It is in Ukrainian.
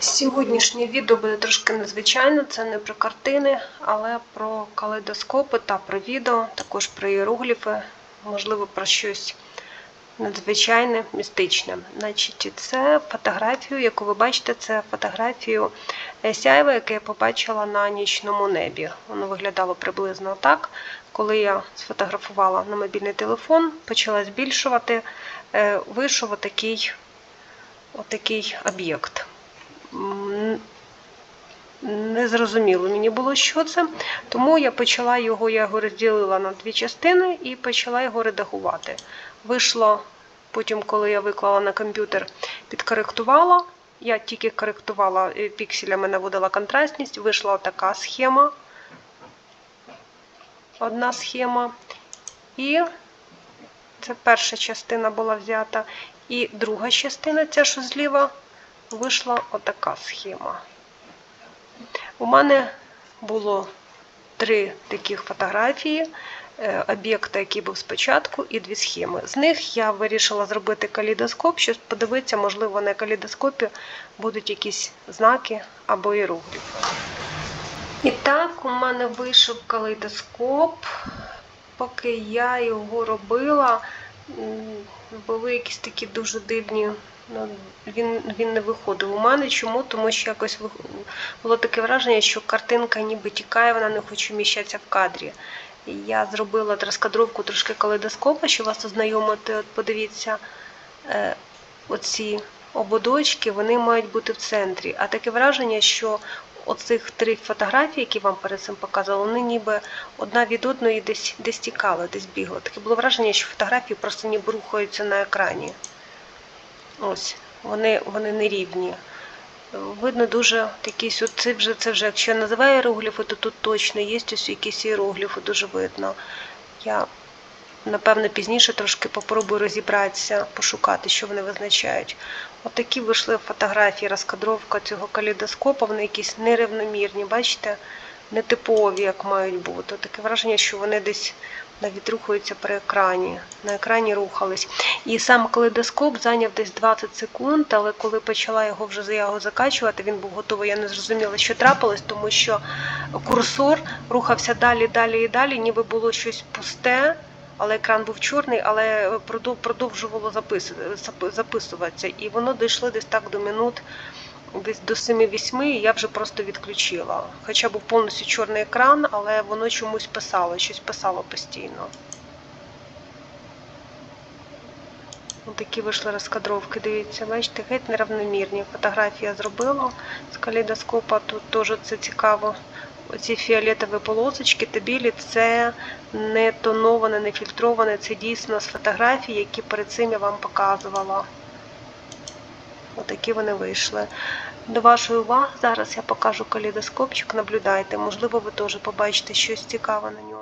Сьогоднішнє відео буде трошки незвичайне, це не про картини, але про калейдоскопи та про відео, також про іерогліфи, можливо, про щось надзвичайне, містичне. Значить, це фотографію, яку ви бачите, це фотографію сяйва, яке я побачила на нічному небі. Воно виглядало приблизно так. Коли я сфотографувала на мобільний телефон, почала збільшувати, е, вийшов отакий, отакий об'єкт. М, Не зрозуміло мені було, що це, тому я почала його, я його розділила на дві частини і почала його редагувати. Вийшло потім, коли я виклала на комп'ютер, підкоректувала. Я тільки коректувала е, пікселями, наводила контрастність, вийшла така схема. Одна схема. І це перша частина була взята. І друга частина, ця що зліва, вийшла отака схема. У мене було три таких фотографії е, об'єкта, який був спочатку, і дві схеми. З них я вирішила зробити калейдоскоп, щоб подивитися, можливо, на калейдоскопі будуть якісь знаки або іерогліфи. І так, у мене вийшов калейдоскоп. Поки я його робила, були якісь такі дуже дивні. Ну, він, він не виходив у мене. Чому? Тому що якось було таке враження, що картинка ніби тікає, вона не хоче вміщатися в кадрі. Я зробила розкадровку трошки калейдоскопа, щоб вас ознайомити. От подивіться, е, оці ободочки, вони мають бути в центрі. А таке враження, що оцих три фотографії, які вам перед цим показувала, вони ніби одна від одної десь, десь тікали, десь бігли. Таке було враження, що фотографії просто ніби рухаються на екрані. Ось, вони, вони нерівні. Видно дуже якісь, от це вже, це вже, якщо я називаю іерогліфи, то тут точно є ось якісь іерогліфи, дуже видно. Я, напевно, пізніше трошки попробую розібратися, пошукати, що вони визначають. От такі вийшли фотографії, розкадровка цього калейдоскопа, вони якісь нерівномірні, бачите, нетипові, як мають бути. Таке враження, що вони десь навіть рухаються при екрані. На екрані рухались. І сам калейдоскоп зайняв десь 20 секунд, але коли почала його вже його закачувати, він був готовий. Я не зрозуміла, що трапилось, тому що курсор рухався далі, далі і далі, ніби було щось пусте. Але екран був чорний, але продов- продовжувало записуватися. І воно дійшло десь так до минут, десь до 7-8, і я вже просто відключила. Хоча був повністю чорний екран, але воно чомусь писало, щось писало постійно. Такі вийшли розкадровки, дивіться, бачите, геть неравномірні. Фотографії я зробила з калейдоскопа, тут теж це цікаво. Оці фіолетові полосочки та білі це не тоноване, не фільтроване, це дійсно з фотографій, які перед цим я вам показувала. Отакі вони вийшли. До вашої уваги зараз я покажу калейдоскопчик, наблюдайте. Можливо, ви теж побачите щось цікаве на ньому.